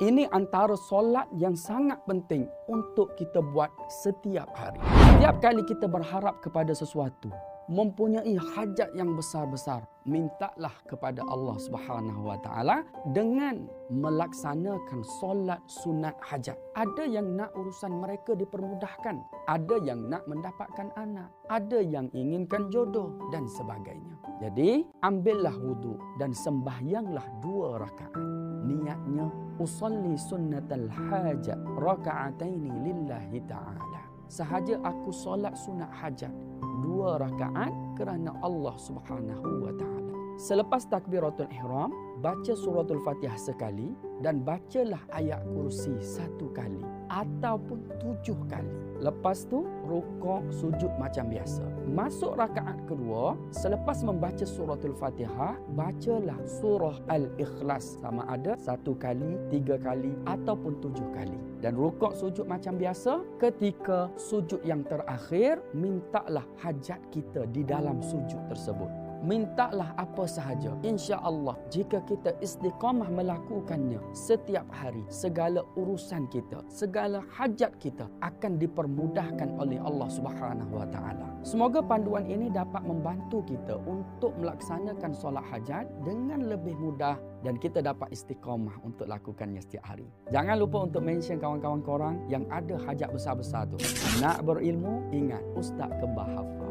Ini antara solat yang sangat penting untuk kita buat setiap hari. Setiap kali kita berharap kepada sesuatu, mempunyai hajat yang besar-besar, mintalah kepada Allah Subhanahu Wa Taala dengan melaksanakan solat sunat hajat. Ada yang nak urusan mereka dipermudahkan, ada yang nak mendapatkan anak, ada yang inginkan jodoh dan sebagainya. Jadi, ambillah wudu dan sembahyanglah dua rakaat. Niatnya usalli sunnatal hajat raka'ataini lillahi ta'ala. Sahaja aku solat sunat hajat dua rakaat kerana Allah Subhanahu wa taala. Selepas takbiratul ihram, baca suratul Fatihah sekali dan bacalah ayat kursi satu kali ataupun tujuh kali. Lepas tu rukuk sujud macam biasa. Masuk rakaat kedua, selepas membaca suratul Fatihah, bacalah surah Al-Ikhlas sama ada satu kali, tiga kali ataupun tujuh kali. Dan rukuk sujud macam biasa, ketika sujud yang terakhir, mintalah hajat kita di dalam sujud tersebut mintalah apa sahaja. Insya Allah, jika kita istiqamah melakukannya setiap hari, segala urusan kita, segala hajat kita akan dipermudahkan oleh Allah Subhanahu Wa Taala. Semoga panduan ini dapat membantu kita untuk melaksanakan solat hajat dengan lebih mudah dan kita dapat istiqamah untuk lakukannya setiap hari. Jangan lupa untuk mention kawan-kawan korang yang ada hajat besar-besar tu. Nak berilmu, ingat Ustaz Kembahaf.